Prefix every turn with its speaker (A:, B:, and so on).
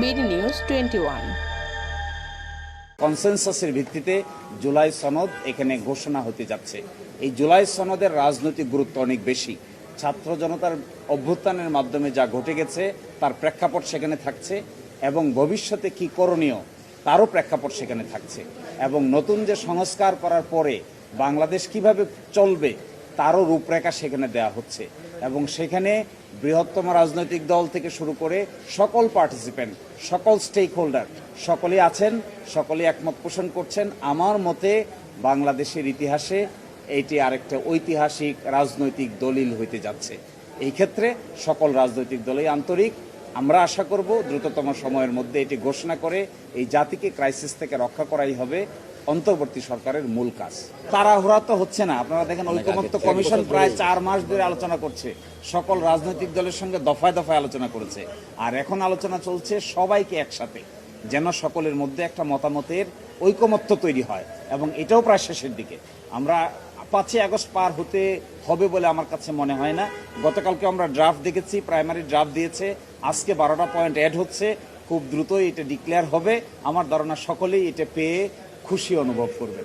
A: BD news twenty one.
B: কনসেনসাসের ভিত্তিতে July সনদ এখানে ঘোষণা হতে যাচ্ছে। এই জুলাই সনদের রাজনৈতিক গুরুত্ব অনেক বেশি। ছাত্র জনতার অভ্যুত্থানের মাধ্যমে যা ঘটে গেছে, তার প্রেক্ষাপট সেখানে থাকছে এবং ভবিষ্যতে কি করণীয়, তারও প্রেক্ষাপট সেখানে থাকছে। এবং নতুন যে সংস্কার করার পরে বাংলাদেশ কীভাবে চলবে তারও রূপরেখা সেখানে দেয়া হচ্ছে। এবং সেখানে বৃহত্তম রাজনৈতিক দল থেকে শুরু করে সকল পার্টিসিপেন্ট সকল স্টেক হোল্ডার সকলেই আছেন, সকলেই একমত পোষণ করছেন। আমার মতে বাংলাদেশের ইতিহাসে এটি আরেকটা ঐতিহাসিক রাজনৈতিক দলিল হইতে যাচ্ছে। এই ক্ষেত্রে সকল রাজনৈতিক দলই আন্তরিক। আমরা আশা করব দ্রুততম সময়ের মধ্যে এটি ঘোষণা করে এই জাতিকে ক্রাইসিস থেকে রক্ষা করাই হবে। অন্তর্বর্তী সরকারের মূল কাজ। তাড়াহুড়া তো হচ্ছে না। আপনারা দেখেন ঐকমত্য কমিশন প্রায় চার মাস ধরে আলোচনা করছে। সকল রাজনৈতিক দলের সঙ্গে দফায় দফায় আলোচনা করেছে। আর এখন আলোচনা চলছে সবাইকে একসাথে যেন সকলের মধ্যে একটা মতামতের ঐকমত্য তৈরি হয়। এবং এটাও প্রায় শেষের দিকে। আমরা পাঁচই আগস্ট পার হতে হবে বলে আমার কাছে মনে হয় না। গতকালকে আমরা ড্রাফট দেখেছি প্রাইমারি ড্রাফট দিয়েছে। আজকে বারোটা পয়েন্ট অ্যাড হচ্ছে। খুব দ্রুতই এটা ডিক্লেয়ার হবে। আমার ধারণা সকলেই এটা পেয়ে খুশি অনুভব করবেন।